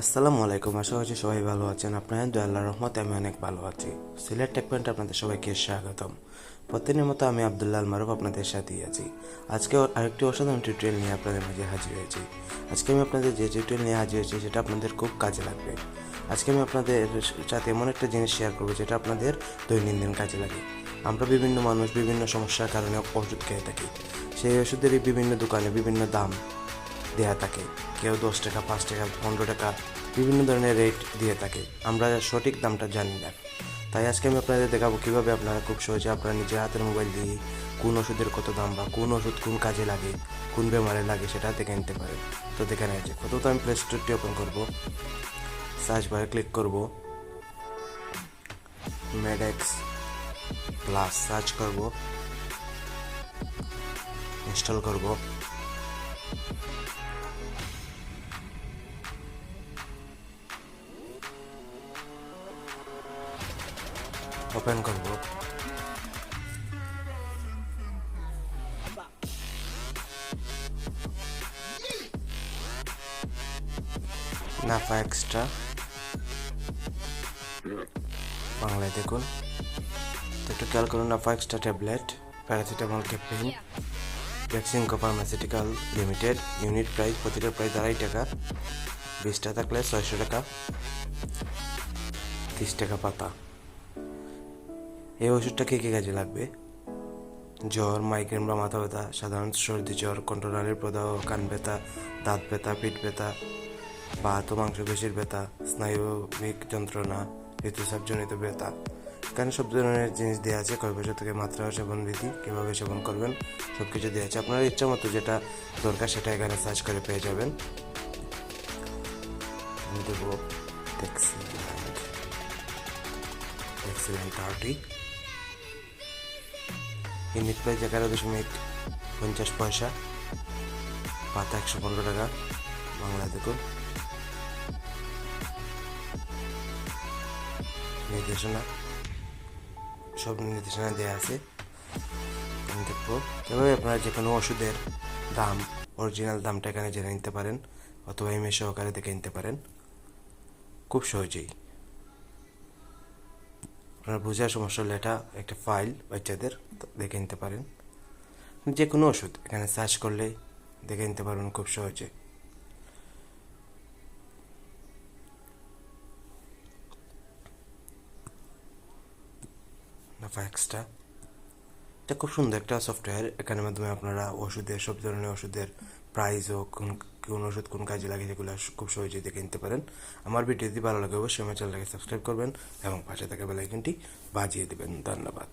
আসসালামু আলাইকুম, আশা করছি সবাই ভালো আছেন। আপনার দু আল্লাহ রহমতে আমি অনেক ভালো আছি। সিলেট টেক পয়েন্টে আপনাদের সবাইকে স্বাগতম। প্রতিদিনের মতো আমি আবদুল্লাহ আল মারুফ আপনাদের সাথেই আছি। আজকে আরেকটি অসাধারণ টিউটোরিয়াল নিয়ে আপনাদের মাঝে হাজির হয়েছি। আজকে আমি আপনাদের যে টিউটোরিয়াল নিয়ে হাজির হয়েছি, সেটা আপনাদের খুব কাজে লাগবে। আজকে আমি আপনাদের সাথে এমন একটা জিনিস শেয়ার করব, যেটা আপনাদের দৈনন্দিন কাজে লাগে। আমরা বিভিন্ন মানুষ বিভিন্ন সমস্যার কারণে ওষুধ খেয়ে থাকি। সেই ওষুধেরই বিভিন্ন দোকানে বিভিন্ন দাম দেয়া থাকে। কেউ দশ টাকা, পাঁচ টাকা, পনেরো টাকা, বিভিন্ন ধরনের রেট দিয়ে থাকে। আমরা সঠিক দামটা জানি না। তাই আজকে আমি আপনাদের দেখাবো কীভাবে আপনারা খুব সহজে আপনারা নিজের হাতের মোবাইল দিয়ে কোন ওষুধের কত দাম বা কোন ওষুধ কোন কাজে লাগে, কোন বেমারে লাগে সেটা দেখে নিতে পারেন। তো দেখে নেওয়া যাক। প্রথমত আমি প্লে স্টোরটি ওপেন করব। সার্চ বারে ক্লিক করব। মেডেক্স প্লাস সার্চ করব। ইনস্টল করব। ওপেন করব নাফা এক্সট্রা বাংলায় দেখুন। তো একটু খেয়াল করুন Napa extra tablet paracetamol caffeine vaccine pharmaceutical limited unit price প্রতিটা প্রাইস আড়াই টাকা। বিশটা থাকলে ছয়শো টাকা। তিরিশ টাকা পাতা। এই ওষুধটা কী কী কাজে লাগবে? জ্বর মাইগ্রেন বা মাথা ব্যথা সাধারণ সর্দি, জ্বর, কণ্ঠনালীর প্রদাহ, কান ব্যথা, দাঁত ব্যথা, পিঠ ব্যথা বাত ও মাংসপেশির ব্যথা, স্নায়ুবিক যন্ত্রণা, ঋতুস্রাবজনিত ব্যথা। এখানে সব ধরনের জিনিস দেওয়া আছে, কয় বছর থেকে মাত্রা, সেবন বিধি, কীভাবে সেবন করবেন সব কিছু দেওয়া আছে। আপনার ইচ্ছা মতো যেটা দরকার সেটা এখানে সার্চ করে পেয়ে যাবেন। আমি দেবো excellent excellent thirty unit price এগারো দশমিক পঞ্চাশ পয়সা। পাতা একশো পনেরো টাকা। বাংলা দেখুন। নির্দেশনা। সব নির্দেশনা দেওয়া আছে। আমি দেখব। তবে আপনারা যে কোনো ওষুধের দাম অরিজিনাল দামটা এখানে জেনে নিতে পারেন অথবা এমএ সহকারে দেখে নিতে পারেন। খুব সহজেই। আপনার বোঝার সমস্যা হলে এটা একটা ফাইল বাচ্চাদের দেখে নিতে পারেন। যে কোনো ওষুধ এখানে সার্চ করলে দেখে নিতে পারবেন খুব সহজে। এক্সট্রা এটা খুব সুন্দর একটা সফটওয়্যার এখানের মাধ্যমে আপনারা ওষুধের, সব ধরনের ওষুধের প্রাইস ও কোন কোন ওষুধ কোন কাজে লাগে সেগুলো খুব সহজে দেখে নিতে পারেন। আমার ভিডিও যদি ভালো লাগে, অবশ্যই আমার চ্যানেলটাকে সাবস্ক্রাইব করবেন এবং পাশে থাকা বেলাইকনটি বাজিয়ে দেবেন। ধন্যবাদ।